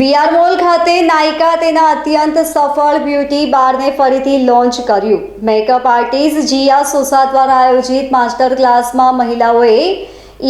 VR mall ખાતે નાયકા તેના અત્યંત સફળ બ્યુટી બારને ફરીથી લોન્ચ કર્યું. મેકઅપ આર્ટિસ્ટ જીયા સોસા દ્વારા આયોજિત માસ્ટર ક્લાસમાં મહિલાઓએ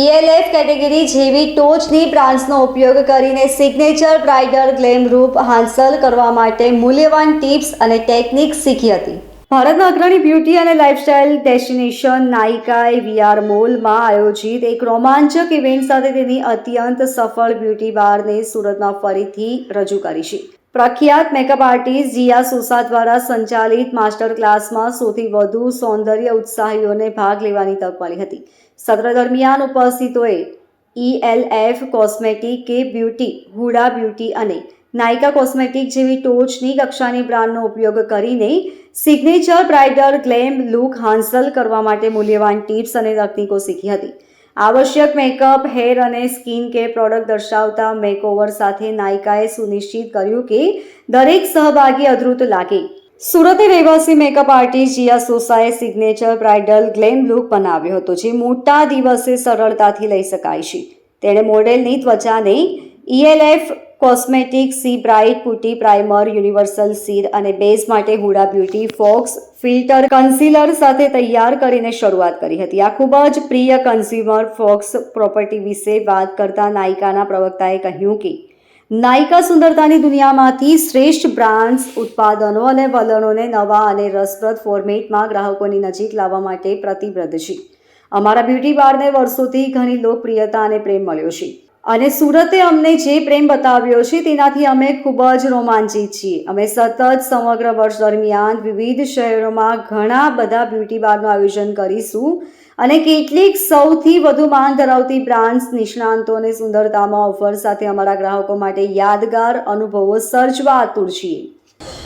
ઈએલએફ કેટેગરી જેવી ટોચની બ્રાન્ડ્સનો ઉપયોગ કરીને સિગ્નેચર બ્રાઇડલ ગ્લેમ રૂપ હાંસલ કરવા માટે મૂલ્યવાન ટિપ્સ અને ટેકનિક શીખી હતી. ભારતના અગ્રણી બ્યુટી અને લાઇફસ્ટાઇલ ડેસ્ટિનેશન નાઇકાએ વીઆર મોલમાં આયોજિત એક રોમાંચક ઇવેન્ટ સાથે તેની અત્યંત સફળ બ્યુટી બારને સુરતમાં ફરીથી રજૂ કરી છે. પ્રખ્યાત મેકઅપ આર્ટિસ્ટ જીયા સુસા દ્વારા સંચાલિત માસ્ટર ક્લાસમાં સૌથી વધુ સૌંદર્ય ઉત્સાહીઓને ભાગ લેવાની તક મળી હતી. સત્ર દરમિયાન ઉપસ્થિતોએ ઈએલએફ કોસ્મેટિક કે બ્યુટી, હુડા બ્યુટી અને નાયકા કોસ્મેટિક જેવી ટોચની કક્ષાની બ્રાન્ડનો ઉપયોગ કરીને સિગ્નેચર બ્રાઇડલ ગ્લેમ લુક હાંસલ કરવા માટે મૂલ્યવાન ટિપ્સ અને તકનીકો શીખી હતી. આવશ્યક મેકઅપ, હેર અને સ્કિન કેર પ્રોડક્ટ દર્શાવતા મેકઓવર સાથે નાયકાએ સુનિશ્ચિત કર્યું કે દરેક સહભાગી અધૃત લાગે. સુરતે રહેવાસી મેકઅપ આર્ટિસ્ટ જીયા સોસાએ સિગ્નેચર બ્રાઇડલ ગ્લેમ લુક બનાવ્યો હતો, જે મોટા દિવસે સરળતાથી લઈ શકાય છે. તેણે મોડેલની ત્વચાને ELF cosmetic, C bright, putty, primer, universal sheer અને બેઝ માટે Huda beauty faux filter concealer સાથે તૈયાર કરીને શરૂઆત કરી હતી. આ ખૂબ જ પ્રિય કન્ઝ્યુમર ફોક્સ પ્રોપર્ટી વિશે વાત કરતા નાયકાના પ્રવક્તાએ કહ્યું કે નાયકા સુંદરતાની દુનિયામાંથી શ્રેષ્ઠ બ્રાન્ડ્સ, ઉત્પાદનો અને વલણોને નવા અને રસપ્રદ ફોર્મેટમાં ગ્રાહકોની નજીક લાવવા માટે પ્રતિબદ્ધ છે. અમારા બ્યુટી બારને વર્ષોથી ઘણી લોકપ્રિયતા અને પ્રેમ મળ્યો છે. અને સુરતે અમને જે પ્રેમ બતાવ્યો છે, તેનાથી અમે ખૂબ જ રોમાંચિત છીએ. અમે સતત સમગ્ર વર્ષ દરમિયાન વિવિધ શહેરોમાં ઘણા બધા બ્યુટી બારનું આયોજન કરીશું અને કેટલીક સૌથી વધુ માંગ ધરાવતી બ્રાન્ડ્સ નિષ્ણાંતો અને સુંદરતામાં ઓફર સાથે અમારા ગ્રાહકો માટે યાદગાર અનુભવો સર્જવા આતુર છીએ.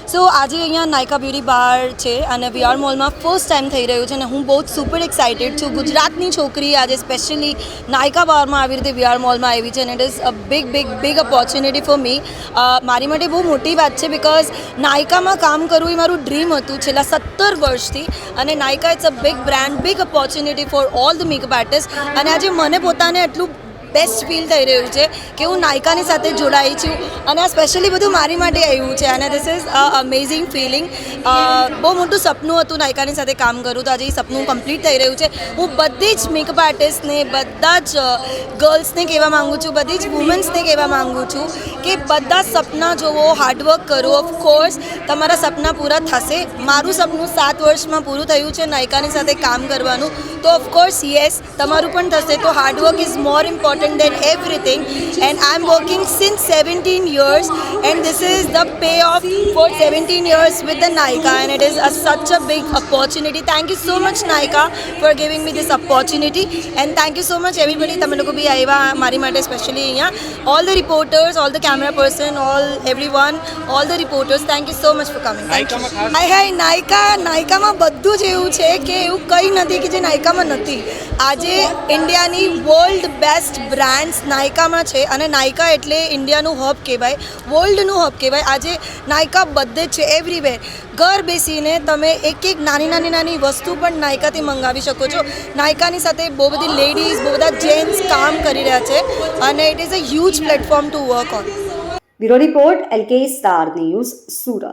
સો આજે અહીંયા નાયકા બ્યુટી બાર છે અને વીઆર મોલમાં ફર્સ્ટ ટાઈમ થઈ રહ્યું છે અને હું બહુ જ સુપર એક્સાઇટેડ છું. ગુજરાતની છોકરી આજે સ્પેશિયલી નાયકા બારમાં આવી રીતે વીઆર મોલમાં આવી છે અને it is a big big big opportunity for me મારી માટે બહુ મોટી વાત છે બિકોઝ નાયકામાં કામ કરવું એ મારું ડ્રીમ હતું છેલ્લા સત્તર વર્ષથી અને Nykaa it's a big brand big opportunity for all the makeup artist અને આજે મને પોતાને એટલું બેસ્ટ ફીલ થઈ રહ્યું છે કે હું નાયકાની સાથે જોડાઈ છું અને આ સ્પેશિયલી બધું મારી માટે આવ્યું છે અને ધીસ ઇઝ અમેઝિંગ ફિલિંગ બહુ મોટું સપનું હતું નાયકાની સાથે કામ કરું તો આજે સપનું કમ્પ્લીટ થઈ રહ્યું છે. હું બધી જ મેકઅપ આર્ટિસ્ટને બધા જ ગર્લ્સને કહેવા માગું છું, બધી જ વુમન્સને કહેવા માગું છું કે બધા સપના જોવો હાર્ડવર્ક કરો ઓફકોર્સ તમારા સપના પૂરા થશે. મારું સપનું સાત વર્ષમાં પૂરું થયું છે નાયકાની સાથે કામ કરવાનું. તો ઓફકોર્સ યસ તમારું પણ થશે. તો hard work is more important Then everything and I am working since seventeen years and this is the payoff for 17 years with the Nika and it is a, such a big opportunity. Thank you so much Nika for giving me this opportunity and thank you so much everybody તમે લોકો બી આવ્યા મારી માટે specially અહીંયા all the reporters all the camera person all everyone all the reporters thank you so much for coming hi hi Nykaa નાયકામાં બધું જ એવું છે કે એવું કંઈ નથી કે જે નાયકામાં નથી આજે ઇન્ડિયાની વર્લ્ડ બેસ્ટ બ્રાન્ડ્સ નાયકામાં છે અને નાયકા એટલે ઇન્ડિયાનું હબ કહેવાય વર્લ્ડનું હબ કહેવાય. આજે નાયકા બધે જ છે એવરીવેર ઘર બેસીને તમે એક એક નાની નાની નાની વસ્તુ પણ નાયકાથી મંગાવી શકો છો. નાયકાની સાથે બહુ બધી લેડીઝ બહુ બધા જેન્ટ્સ કામ કરી રહ્યા છે અને it is a huge platform to work on bureau report LK star news, Surat.